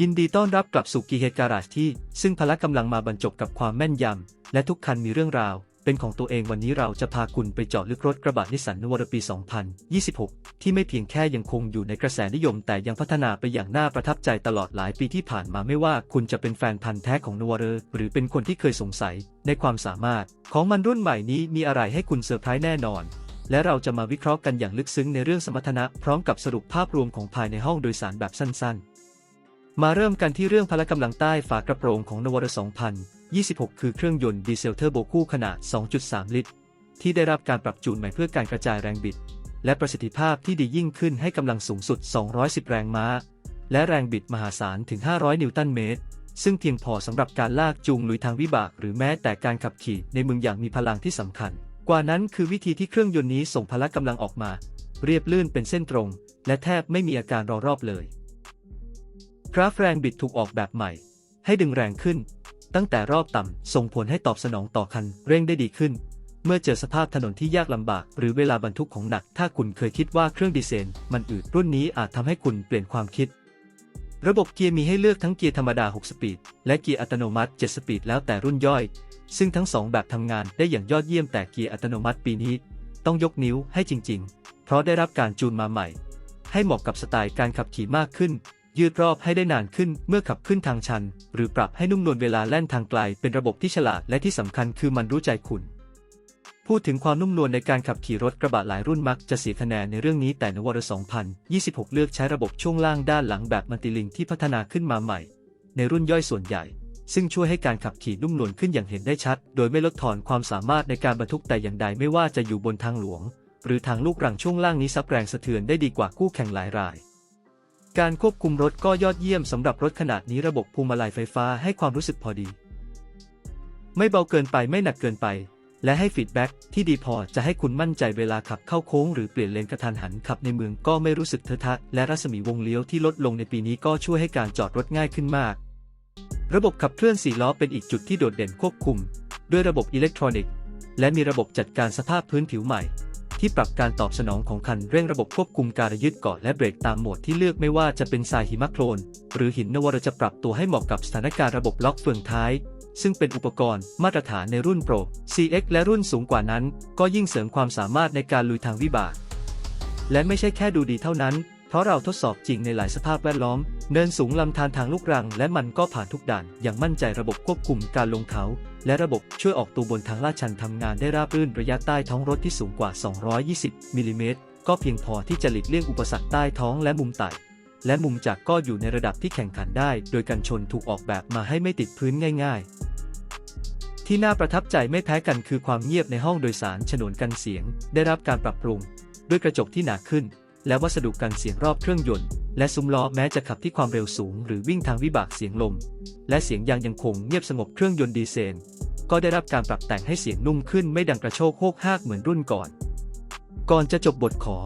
ยินดีต้อนรับกลับสู่กีเฮดการาจที่ ซึ่งพละกำลังมาบรรจบกับความแม่นยำ และทุกคันมีเรื่องราว เป็นของตัวเองวันนี้เราจะพาคุณไปเจาะลึกรถกระบะนิสสันนวรปี 2026 ที่ไม่เพียงแค่ยังคงอยู่ในกระแสนิยม แต่ยังพัฒนาไปอย่างน่าประทับใจตลอดหลายปีที่ผ่านมาไม่ว่าคุณจะเป็นแฟนพันธ์แท้ของนวรหรือเป็นคนที่เคยสงสัย ในความสามารถ ของมันรุ่นใหม่นี้มีอะไรให้คุณเซอร์ไพรส์แน่นอนและเราจะมาวิเคราะห์กันอย่างลึกซึ้งในเรื่องสมรรถนะ พร้อมกับสรุปภาพรวมของภายในห้องโดยสารแบบสั้นๆ มาเริ่มกันที่เรื่องพละกำลังใต้ฝากระโปรงของนวร2026 คือเครื่องยนต์ดีเซลเทอร์โบคู่ขนาด 2.3 ลิตร ที่ได้รับการปรับจูนใหม่เพื่อการกระจายแรงบิด และประสิทธิภาพที่ดียิ่งขึ้นให้กำลังสูงสุด 210 แรงม้า และแรงบิดมหาศาลถึง 500 นิวตันเมตร ซึ่งเพียงพอสำหรับการลากจูงลุยทางวิบาก หรือแม้แต่การขับขี่ในเมืองอย่างมีพลังที่สำคัญ กว่านั้นคือวิธีที่เครื่องยนต์นี้ส่งพละกำลังออกมา เรียบลื่นเป็นเส้นตรง และแทบไม่มีอาการรอรอบเลย กราฟแรงบิดถูกออกแบบใหม่ ให้ดึงแรงขึ้น ตั้งแต่รอบต่ำส่งผลให้ตอบสนองต่อคันเร่งได้ดีขึ้น เมื่อเจอสภาพถนนที่ยากลำบาก หรือเวลาบรรทุกของหนัก ถ้าคุณเคยคิดว่าเครื่องดีเซลมันอืดรุ่นนี้อาจทำให้คุณเปลี่ยนความคิด ระบบเกียร์มีให้เลือกทั้งเกียร์ธรรมดา 6 สปีด และเกียร์อัตโนมัติ 7 สปีด แล้วแต่รุ่นย่อย ซึ่งทั้งสองแบบทำงานได้อย่างยอดเยี่ยมแต่เกียร์อัตโนมัติปีนี้ ต้องยกนิ้วให้จริง ๆ เพราะได้รับการจูนมาใหม่ ให้เหมาะกับสไตล์การขับขี่มากขึ้น ยืดรอบให้ได้นานขึ้นเมื่อขับขึ้นทางชัน หรือปรับให้นุ่มนวลเวลาแล่นทางไกล เป็นระบบที่ฉลาดและที่สำคัญคือมันรู้ใจคุณ พูดถึงความนุ่มนวลในการขับขี่รถกระบะหลายรุ่นมักจะเสียคะแนนในเรื่องนี้แต่นวร2026 เลือกใช้ระบบช่วงล่างด้านหลังแบบมัลติลิงที่พัฒนาขึ้นมาใหม่ ในรุ่นย่อยส่วนใหญ่ ซึ่งช่วยให้การขับขี่นุ่มนวลขึ้นอย่างเห็นได้ชัด โดยไม่ลดทอนความสามารถในการบรรทุกแต่อย่างใดไม่ว่าจะอยู่บนทางหลวง หรือทางลูกรังช่วงล่างนี้ซับแรงสะเทือนได้ดีกว่าคู่แข่งหลายราย การควบคุมรถก็ยอดเยี่ยมสำหรับรถขนาดนี้ระบบพวงมาลัยไฟฟ้าให้ความรู้สึกพอดี ไม่เบาเกินไปไม่หนักเกินไป และให้ฟีดแบ็กที่ดีพอจะให้คุณมั่นใจเวลาขับเข้าโค้งหรือเปลี่ยนเลนกระทันหันขับในเมืองก็ไม่รู้สึกเทอะทะ และรัศมีวงเลี้ยวที่ลดลงในปีนี้ก็ช่วยให้การจอดรถง่ายขึ้นมาก ระบบขับเคลื่อน4ล้อเป็นอีกจุดที่โดดเด่นควบคุม ด้วยระบบอิเล็กทรอนิกส์ และมีระบบจัดการสภาพพื้นผิวใหม่ ที่ปรับการตอบสนองของคันเร่งระบบควบคุมการยึดเกาะและเบรกตามโหมดที่เลือกไม่ว่าจะเป็นทรายหิมะโคลน หรือหินนวรจะปรับตัวให้เหมาะกับสถานการณ์ระบบล็อกเฟืองท้าย ซึ่งเป็นอุปกรณ์มาตรฐานในรุ่นโปร CX และรุ่นสูงกว่านั้น ก็ยิ่งเสริมความสามารถในการลุยทางวิบาก และไม่ใช่แค่ดูดีเท่านั้น เพราะเราทดสอบจริงในหลายสภาพแวดล้อม เนินสูงลำธารทางลูกรัง และมันก็ผ่านทุกด่าน อย่างมั่นใจระบบควบคุมการลงเขา และระบบช่วยออกตัวบนทางลาดชันทำงานได้ราบรื่นระยะใต้ท้องรถที่สูงกว่า 220มิลลิเมตรก็เพียงพอที่จะหลีกเลี่ยงอุปสรรคใต้ท้องและมุมไต่และมุมจากก็อยู่ในระดับที่แข่งขันได้ โดยกันชนถูกออกแบบมาให้ไม่ติดพื้นง่าย ๆที่น่าประทับใจไม่แพ้กันคือความเงียบในห้องโดยสารฉนวนกันเสียง ได้รับการปรับปรุง ด้วยกระจกที่หนาขึ้น และวัสดุกันเสียงรอบเครื่องยนต์ และซุ้มล้อแม้จะขับที่ความเร็วสูง หรือวิ่งทางวิบากเสียงลม และเสียงยางยังคงเงียบสงบเครื่องยนต์ดีเซลก็ได้รับการปรับแต่งให้เสียงนุ่มขึ้นไม่ดังกระโชกโฮกฮากเหมือนรุ่นก่อน ก่อนจะจบบทขอ